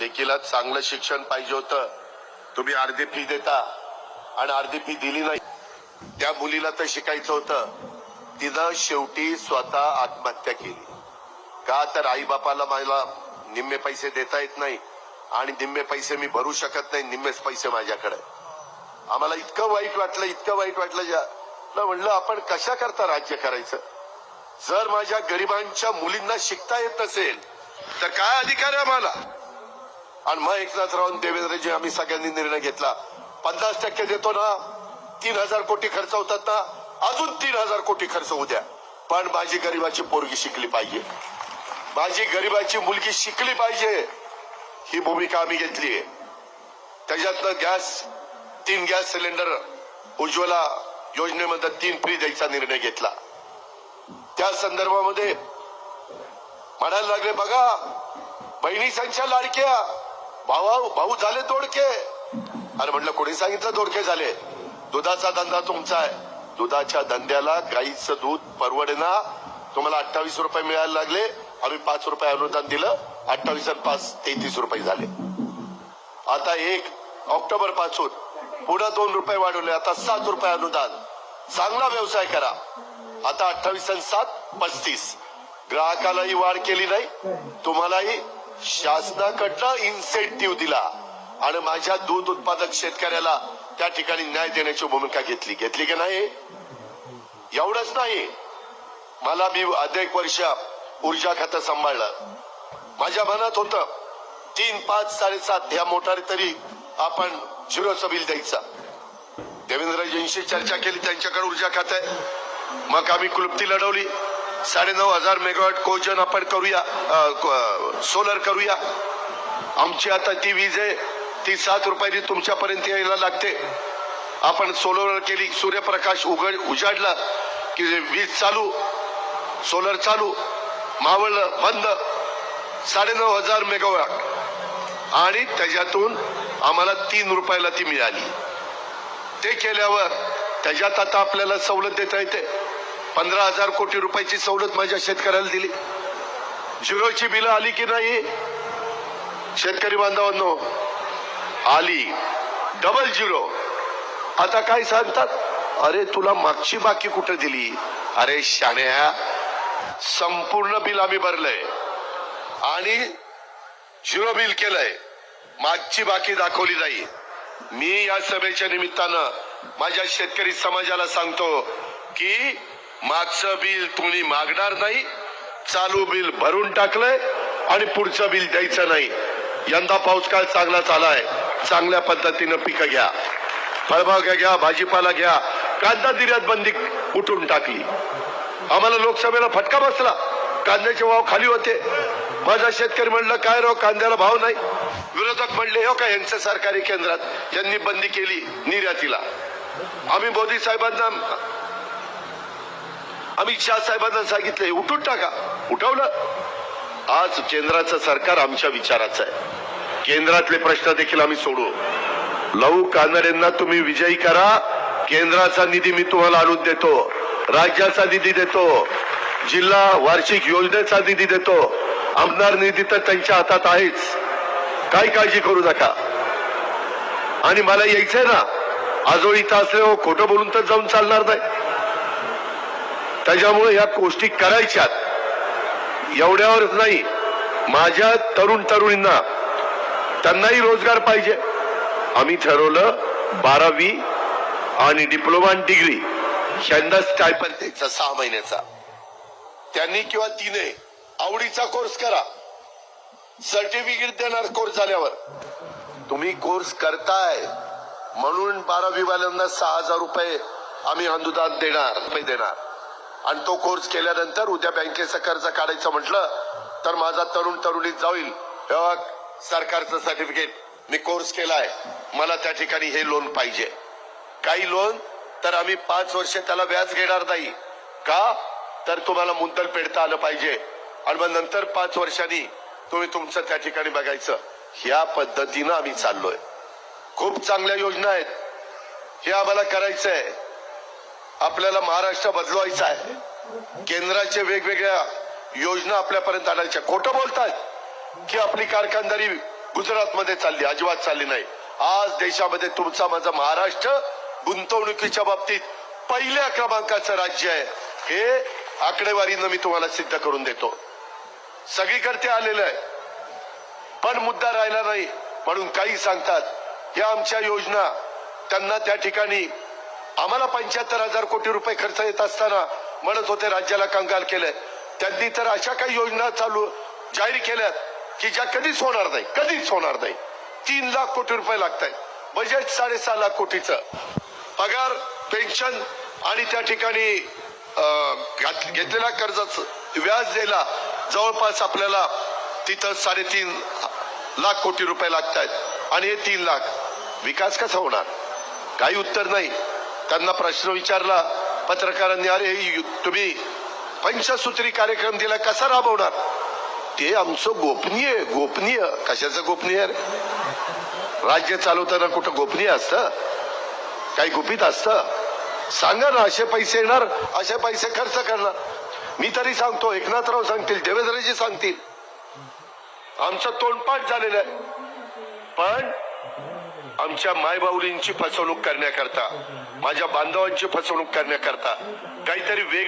लेकीला चांगलं शिक्षण पाहिजे होतं. तुम्ही अर्धी फी देता आणि अर्धी फी दिली नाही. त्या मुलीला तर शिकायचं होतं. तिनं शेवटी स्वतः आत्महत्या केली. का तर आई बापाला मला निम्मे पैसे देता येत नाही आणि निम्मे पैसे मी भरू शकत नाही निम्मेच पैसे माझ्याकडे. आम्हाला इतकं वाईट वाटलं इतकं वाईट वाटलं ज्या म्हणलं आपण कशा करता राज्य करायचं? जर माझ्या गरिबांच्या मुलींना शिकता येत नसेल तर काय अधिकार आहे आम्हाला? आणि मग एकनाथराव आणि देवेंद्रजी आम्ही सगळ्यांनी निर्णय घेतला. पन्नास टक्के देतो ना तीन हजार कोटी खर्च होतात ना अजून तीन हजार कोटी खर्च होऊ द्या. पण माझी गरिबाची पोरगी शिकली पाहिजे. माझी गरिबाची मुलगी शिकली पाहिजे. ही भूमिका आम्ही घेतली आहे. त्याच्यातनं गॅस तीन गॅस सिलेंडर उज्ज्वला योजनेमध्ये तीन फ्री द्यायचा निर्णय घेतला. त्या संदर्भामध्ये म्हणायला लागले बघा बहिणीसांच्या लाडक्या भावा भाऊ झाले तोडके अरे म्हटलं कोणी सांगितलं तोडके झाले? दुधाचा धंदा तुमचा आहे. दुधाच्या धंद्याला गाईचं दूध परवडेना तुम्हाला अठ्ठावीस रुपये मिळायला लागले. आम्ही पाच रुपये अनुदान दिलं. अठ्ठावीस आणि पाच तेहतीस रुपये झाले. आता एक ऑक्टोबरपासून पुन्हा दोन रुपये वाढवले. आता सात रुपये अनुदान. चांगला व्यवसाय करा. आता अठ्ठावीस आणि सात पस्तीस. ग्राहकालाही वाढ केली नाही. तुम्हालाही शासनाकडनं इन्सेंटिव्ह दिला. आणि माझ्या दूध उत्पादक शेतकऱ्याला त्या ठिकाणी न्याय देण्याची भूमिका घेतली. घेतली की नाही? एवढंच नाही. मला मी अनेक वर्ष ऊर्जा खातं सांभाळलं. माझ्या मनात होतं तीन पाच साडेसात ह्या मोटारी तरी आपण झिरोचं बिल द्यायचा. देवेंद्रजींशी चर्चा केली त्यांच्याकडे ऊर्जा खात आहे. मग आम्ही कुलुप्ती लढवली. साडेनऊ हजार मेगावॅट कोजन आपण करूया सोलर करूया. आमची आता ती वीज आहे ती सात रुपयांनी तुमच्यापर्यंत यायला लागते. आपण सोलर केली सूर्यप्रकाश उघड उजाडला की वीज चालू सोलर चालू मावळ बंद साडेनऊ हजार मेगावॅट. आणि त्याच्यातून आम्हाला तीन रुपयाला ती मिळाली. ते केल्यावर त्याच्यात आता आपल्याला सवलत देता येते. पंधरा हजार कोटी रुपयाची सवलत माझ्या शेतकऱ्याला दिली. झिरोची बिलं आली की नाही? शेतकरी बांधवांनो आली. डबल झिरो आता काय सांगतात? अरे तुला मागची बाकी कुठे दिली? अरे शाण्या संपूर्ण बिल आम्ही भरलंय. आणि झिरो बिल केलंय. मागची बाकी दाखवली नाही. मी या सभेच्या निमित्तानं माझ्या शेतकरी समाजाला सांगतो की मागचं बिल कोणी मागणार नाही चालू बिल भरून टाकलंय आणि पुढचं बिल द्यायचं नाही. यंदा पाऊस काळ चांगला चालाय चांगल्या पद्धतीनं पिकं घ्या. फळबाग घ्या भाजीपाला घ्या कांदा निर्यात बंदी उठून टाकली. आम्हाला लोकसभेला फटका बसला कांद्याचे भाव खाली होते. माझा शेतकरी म्हणलं काय राव कांद्याला भाव नाही? विरोधक म्हणले हो का यांचं सरकारी केंद्रात यांनी बंदी केली निर्यातीला. आम्ही मोदी साहेबांना अमित शहा साहेबांना सांगितले उठून टाका. उठवलं. आज केंद्राचं सरकार आमच्या विचाराचं आहे. केंद्रातले प्रश्न देखील आम्ही सोडू. लहू कानरेंना तुम्ही विजयी करा. केंद्राचा निधी मी तुम्हाला आणून देतो. राज्याचा निधी देतो. जिल्हा वार्षिक योजनेचा निधी देतो. आमदार निधी तर त्यांच्या हातात आहेच. काही काळजी करू नका. आणि मला यायचंय ना. आजोळी इथं असल्यावर हो, खोटं बोलून तर जाऊन चालणार नाही. त्याच्यामुळे या गोष्टी करायच्यात. एवढ्यावरच नाही. माझ्या तरुण तरुणींना त्यांनाही रोजगार पाहिजे. आम्ही ठरवलं बारावी आणि डिप्लोमा डिग्री यांना स्टायपन द्यायचा सहा महिन्याचा. त्यांनी किंवा तिने आवडीचा कोर्स करा. सर्टिफिकेट देणार कोर्स झाल्यावर. तुम्ही कोर्स करताय. म्हणून बारावी वाल्यांना सहा हजार रुपये आम्ही अनुदान देणार रुपये देणार. आणि तो कोर्स केल्यानंतर उद्या बँकेचं कर्ज काढायचं म्हटलं तर माझा तरुण तरुणीत जाईल. बघ, सरकारचं सर्टिफिकेट मी कोर्स केलाय. मला त्या ठिकाणी हे लोन पाहिजे. काही लोन तर आम्ही पाच वर्ष त्याला व्याज घेणार नाही. का? तर तुम्हाला मुद्दल फेडता आलं पाहिजे. आणि मग नंतर पाच वर्षांनी तुम्ही तुमचं त्या ठिकाणी बघायचं. ह्या पद्धतीनं आम्ही चाललोय. खूप चांगल्या योजना आहेत. हे आम्हाला करायचं आहे आपल्याला महाराष्ट्र बदलवायचा आहे. केंद्राच्या वेगवेगळ्या योजना आपल्यापर्यंत आणायच्या. खोटं बोलतात की आपली कारखानदारी गुजरातमध्ये चालली अजिबात चालली नाही. आज देशामध्ये तुमचा माझा महाराष्ट्र गुंतवणुकीच्या बाबतीत पहिल्या क्रमांकाचं राज्य आहे. हे आकडेवारीनं मी तुम्हाला सिद्ध करून देतो. सगळीकडे आलेलं आहे. पण मुद्दा राहिला नाही. म्हणून काही सांगतात या आमच्या योजना त्यांना त्या ठिकाणी आम्हाला पंच्याहत्तर हजार कोटी रुपये खर्च येत असताना म्हणत होते राज्याला कंगाल केलंय. त्यांनी तर अशा काही योजना चालू जाहीर केल्यात की ज्या कधीच होणार नाही कधीच होणार नाही. तीन लाख कोटी रुपये लागत आहेत बजेट साडेसहा लाख कोटीचं. पगार पेन्शन आणि त्या ठिकाणी घेतलेल्या कर्जाचं व्याज द्यायला जवळपास आपल्याला तिथं साडेतीन लाख कोटी रुपये लागत आहेत आणि हे तीन लाख विकास कसा होणार? काही उत्तर नाही. त्यांना प्रश्न विचारला पत्रकारांनी अरे तुम्ही पंचसूत्री कार्यक्रम दिला कसा राबवणार? ते आमचं गोपनीय गोपनीय. कशाचं गोपनीय अरे राज्य चालवताना कुठं गोपनीय असतं? काही गुपित असतं? सांगा ना असे पैसे येणार असे पैसे खर्च करणार. मी तरी सांगतो एकनाथराव सांगतील देवेंद्रजी सांगतील. आमचं तोंडपाठ झालेलं आहे. पण आमच्या मायबाऊलींची फसवणूक करण्याकरता माझ्या बांधवांची फसवणूक करण्याकरता काहीतरी वेग